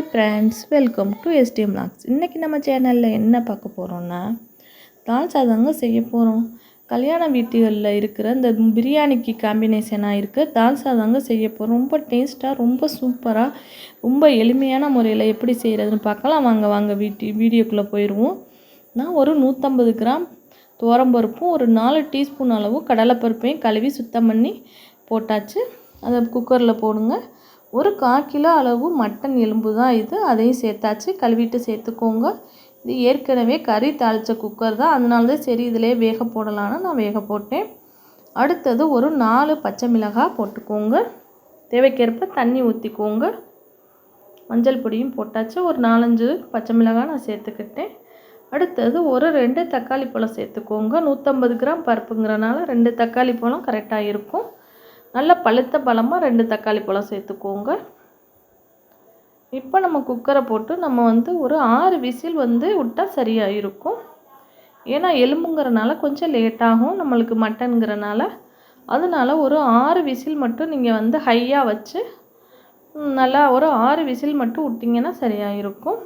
Hi friends welcome to STM logs இன்றைக்கி நம்ம சேனலில் என்ன பார்க்க போகிறோன்னா தால் சாதங்க செய்ய போகிறோம் கல்யாண வீட்டுகளில் இருக்கிற இந்த பிரியாணிக்கு காம்பினேஷனாக இருக்க. தால் சாதங்க செய்ய போகிறோம் ரொம்ப டேஸ்ட்டாக ரொம்ப சூப்பராக ரொம்ப எளிமையான முறையில் எப்படி செய்கிறதுன்னு பார்க்கலாம். வாங்க வாங்க வீட்டு வீடியோக்குள்ளே போயிடுவோம் நான் ஒரு நூற்றம்பது கிராம் துவரம்பருப்பும் ஒரு நாலு டீஸ்பூன் அளவு கடலைப்பருப்பையும் கழுவி சுத்தம் பண்ணி போட்டாச்சு. அதை குக்கரில் போடுங்க. ஒரு கால் கிலோ அளவு மட்டன் எலும்பு தான் இது. அதையும் சேர்த்தாச்சு. கழுவிட்டு சேர்த்துக்கோங்க. இது ஏற்கனவே கறி தாளித்த குக்கர் தான். அதனால தான் சரி இதிலே வேக போடலான்னு நான் வேக போட்டேன். அடுத்தது ஒரு நாலு பச்சை மிளகாய் போட்டுக்கோங்க. தேவைக்கேற்ப தண்ணி ஊற்றிக்கோங்க மஞ்சள் பொடியும் போட்டாச்சு. ஒரு நாலஞ்சு பச்சை மிளகாய் நான் சேர்த்துக்கிட்டேன். அடுத்தது ஒரு ரெண்டு தக்காளி பழம் சேர்த்துக்கோங்க. நூற்றம்பது கிராம் பருப்புங்கிறனால ரெண்டு தக்காளி பழம் கரெக்டாக இருக்கும். நல்ல பழுத்த பழமாக ரெண்டு தக்காளி பழம் சேர்த்துக்கோங்க. இப்போ நம்ம குக்கரை போட்டு நம்ம வந்து ஒரு ஆறு விசில் வந்து விட்டால் சரியாக இருக்கும் ஏன்னா எலும்புங்கிறனால கொஞ்சம் லேட்டாகும் நம்மளுக்கு மட்டனுங்கிறனால. அதனால ஒரு ஆறு விசில் மட்டும் நீங்கள் வந்து ஹையாக வச்சு நல்லா ஒரு ஆறு விசில் மட்டும் விட்டிங்கன்னா சரியாக இருக்கும்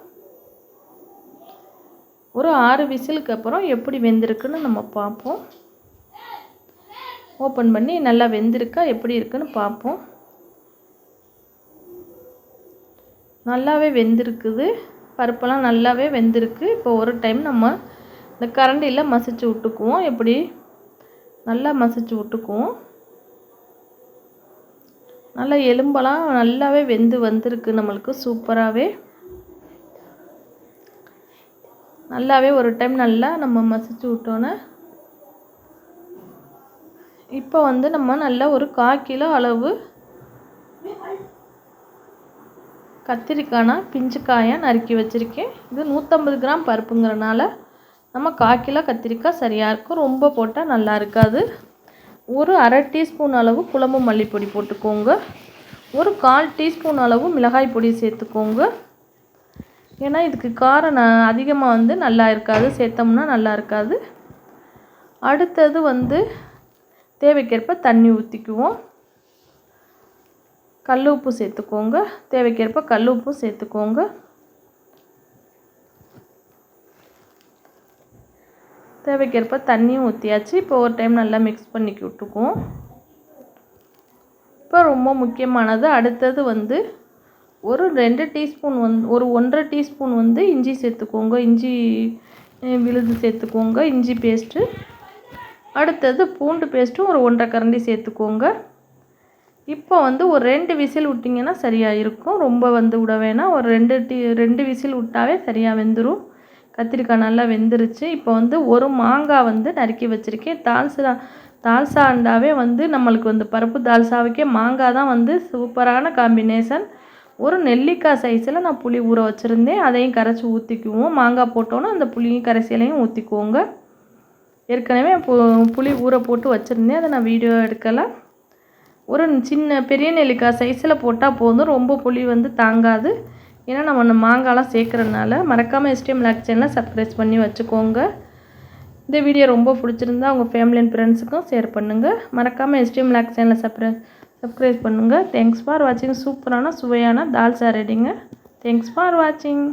ஒரு ஆறு விசிலுக்கு அப்புறம் எப்படி வெந்திருக்குன்னு நம்ம பார்ப்போம். ஓப்பன் பண்ணி நல்லா வெந்திருக்கா எப்படி இருக்குன்னு பார்ப்போம். நல்லாவே வெந்திருக்குது. பருப்பெல்லாம் நல்லாவே வெந்திருக்கு. இப்போ ஒரு டைம் நம்ம இந்த கரண்டியில் மசிச்சு விட்டுக்குவோம். எப்படி? நல்லா மசிச்சு விட்டுக்குவோம். நல்லா எலும்பெல்லாம் நல்லாவே வெந்து வந்திருக்கு நம்மளுக்கு சூப்பராகவே. நல்லாவே ஒரு டைம் நல்லா நம்ம மசிச்சு விட்டோன்னே இப்போ வந்து நம்ம நல்ல ஒரு கால் கிலோ அளவு கத்திரிக்காய்னா பிஞ்சு காயாக நறுக்கி வச்சுருக்கேன். இது நூற்றம்பது கிராம் பருப்புங்கிறனால நம்ம கால் கிலோ கத்திரிக்காய் சரியாக இருக்கும். ரொம்ப போட்டால் நல்லா இருக்காது. ஒரு அரை டீஸ்பூன் அளவு குழம்பு மல்லிப்பொடி போட்டுக்கோங்க. ஒரு கால் டீஸ்பூன் அளவு மிளகாய் பொடி சேர்த்துக்கோங்க. ஏன்னா இதுக்கு காரம் அதிகமாக வந்து நல்லா இருக்காது. சேர்த்தோம்னா நல்லா இருக்காது. அடுத்தது வந்து தேவைக்கேற்ப தண்ணி ஊற்றிக்குவோம் கல் உப்பு சேர்த்துக்கோங்க. தேவைக்கேற்ப கல் உப்பு சேர்த்துக்கோங்க. தேவைக்கேற்ப தண்ணியும் ஊற்றியாச்சு இப்போ ஒரு டைம் நல்லா மிக்ஸ் பண்ணிக்கி விட்டுக்குவோம். இப்போ ரொம்ப முக்கியமானது அடுத்தது வந்து ஒரு ரெண்டு டீஸ்பூன் வந்து ஒரு ஒன்றரை டீஸ்பூன் வந்து இஞ்சி சேர்த்துக்கோங்க. இஞ்சி விழுது சேர்த்துக்கோங்க. இஞ்சி பேஸ்ட்டு அடுத்தது பூண்டு பேஸ்ட்டும் ஒரு ஒன்றரை கரண்டி சேர்த்துக்கோங்க. இப்போ வந்து ஒரு ரெண்டு விசில் விட்டிங்கன்னா சரியாக இருக்கும். ரொம்ப வந்து விட வேணாம். ஒரு ரெண்டு டீ ரெண்டு விசில் விட்டாவே சரியாக வெந்துடும் கத்திரிக்காய் நல்லா வெந்துருச்சு. இப்போ வந்து ஒரு மாங்காய் வந்து நறுக்கி வச்சுருக்கேன். தால்சா தால்சா அண்டாவே வந்து நம்மளுக்கு வந்து பருப்பு தால்சாவுக்கே மாங்காய் தான் வந்து சூப்பரான காம்பினேஷன் ஒரு நெல்லிக்காய் சைஸில் நான் புளி ஊற வச்சுருந்தேன். அதையும் கரைச்சி ஊற்றிக்குவோம் மாங்காய் போட்டோன்னா அந்த புளியும் கரைசலையும் ஊற்றிக்குவோங்க ஏற்கனவே பு புளி ஊற போட்டு வச்சுருந்தேன். அதை நான் வீடியோ எடுக்கலை. ஒரு சின்ன பெரிய நெல்லிக்காய் சைஸில் போட்டால் போதும். ரொம்ப புளி வந்து தாங்காது. ஏன்னா நம்ம மாங்காய்லாம் சேர்க்குறதுனால மறக்காமல் எஸ்டிஎம் லாக் சேனலில் சப்ஸ்கிரைப் பண்ணி வச்சுக்கோங்க. இந்த வீடியோ ரொம்ப பிடிச்சிருந்தா உங்கள் ஃபேமிலி அண்ட் ஃப்ரெண்ட்ஸுக்கும் ஷேர் பண்ணுங்கள் மறக்காமல் எஸ்டிஎம் லாக் சேனலை சப்ரைஸ் சப்ஸ்கிரைப் பண்ணுங்கள் தேங்க்ஸ் ஃபார் வாட்சிங் சூப்பரான சுவையான தால் சார் ரெடிங்க தேங்க்ஸ் ஃபார் வாட்சிங்